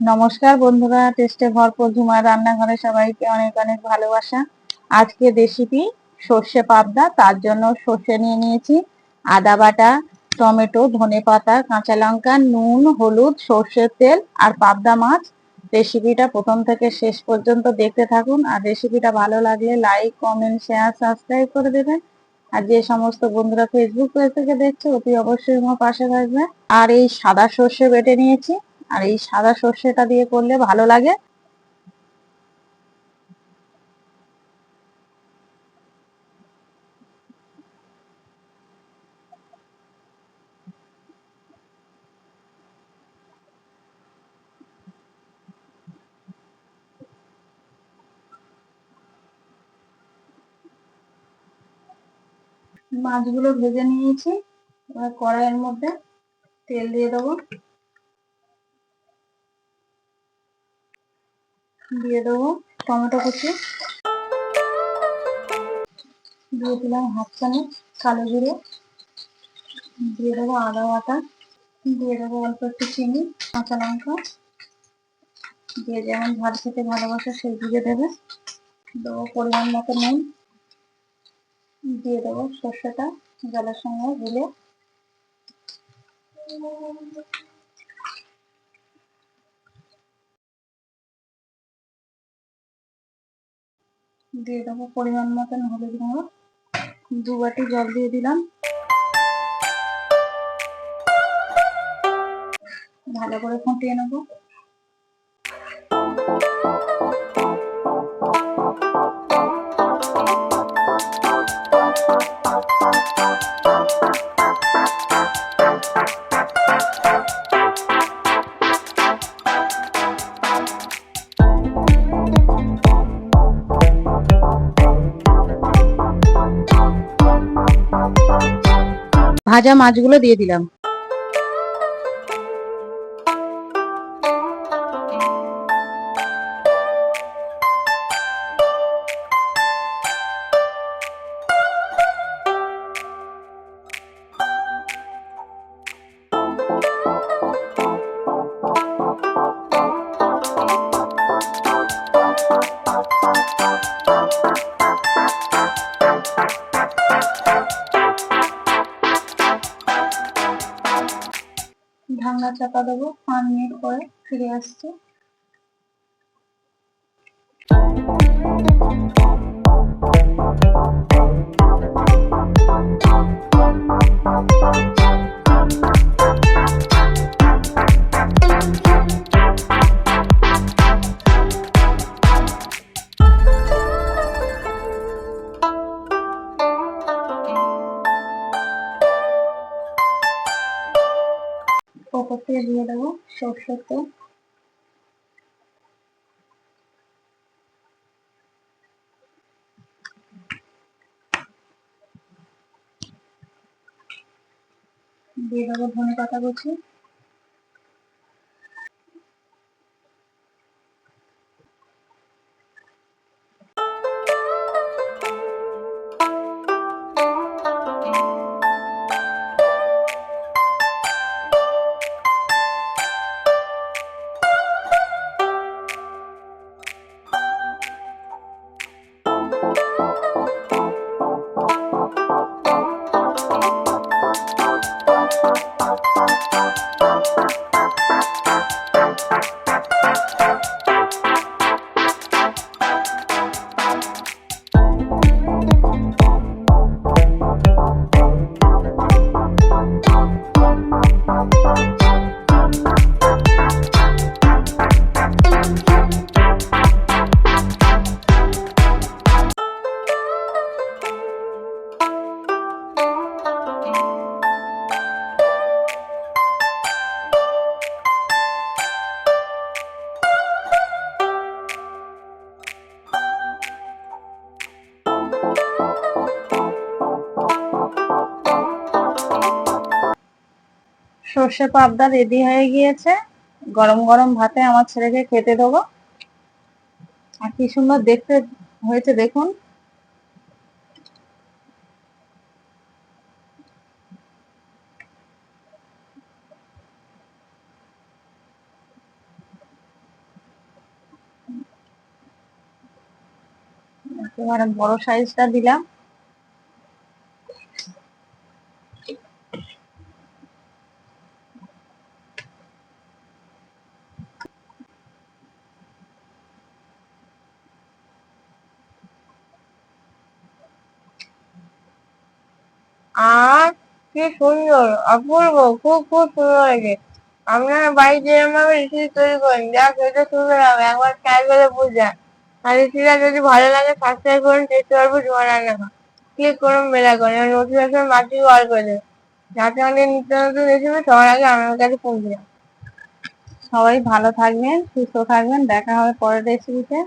নমস্কার বন্ধুরা, টেস্টে ভরপুর ঝুমার রান্নাঘরে সবাইকে অনেক অনেক ভালোবাসা। আজকে রেসিপি সর্ষে পাবদা, তার জন্য সর্ষে নিয়ে নিয়েছি। আদা বাটা, টমেটো, ধনে পাতা, কাঁচা লঙ্কা, নুন, হলুদ, সর্ষের তেল আর পাবদা মাছ। রেসিপিটা প্রথম থেকে শেষ পর্যন্ত দেখতে থাকুন। আর রেসিপিটা ভালো লাগলে লাইক কমেন্ট শেয়ার সাবস্ক্রাইব করে দেবেন। আর যে সমস্ত বন্ধুরা ফেসবুক পেজ থেকে দেখছে, অতি অবশ্যই আমার পাশে থাকবে। আর এই সাদা সর্ষে বেটে নিয়েছি। আর এই সাদা সর্ষেটা দিয়ে করলে ভালো লাগে। মাছগুলো ভেজে নিয়েছি। এবার কড়াইয়ের মধ্যে তেল দিয়ে দেবো। দিয়ে দেবো টমেটো কুচি। দিয়ে দিলাম হাফ চামচ কালো জিরে। দিয়ে দেবো আদা বাটা। দিয়ে দেবো অল্প একটু চিনি, কাঁচা লঙ্কা। দিয়ে যেমন ভাত খেতে ভালোবাসে সেই দিয়ে দেবে। দেবো পরিমাণ মতো নুন। দিয়ে দেবো সর্ষেটা জলের সঙ্গে দিলে দিয়ে দেবো পরিমাণ মতন হলুদ গুঁড়ো। দু বাটি জল দিয়ে দিলাম। ভালো করে ফুটিয়ে নেব। ভাজা মাছগুলো দিয়ে দিলাম। ঢাকনা চাপা দেবো পাঁচ মিনিট পরে ফিরে আসছি। Thank থেকে দিয়ে দেবো সর্ষের দিয়ে দেবো ধনে পাতা কুচি। সর্ষে পাবদা রেডি হয়ে গিয়েছে। গরম গরম ভাতে আমার ছেলেকে খেতে দেবো। আর কি সুন্দর দেখতে হয়েছে দেখুন। এবার বড় সাইজটা দিলাম। আর কি সুন্দর, অপূর্ব, খুব খুব সুন্দর হয়েছে আপনার বাড়িতে এরকম ভাবে রেসিপি তৈরি করেন, যা খেতে সুন্দর হবে। একবার ট্রাই করে বুঝবেন আর রেসিপিটা যদি ভালো লাগে সাবস্ক্রাইব করুন চেষ্টা করব তোমার রান্না ক্লিক করুন বেলা করুন এবং নোটিফিকেশন বাড়তি অল করে দেবেন যাতে আমাদের নিত্য নতুন রেসিপি সবার আগে আমার কাছে পৌঁছে যায়। সবাই ভালো থাকবেন, সুস্থ থাকবেন। দেখা হবে পরের রেসিপিতে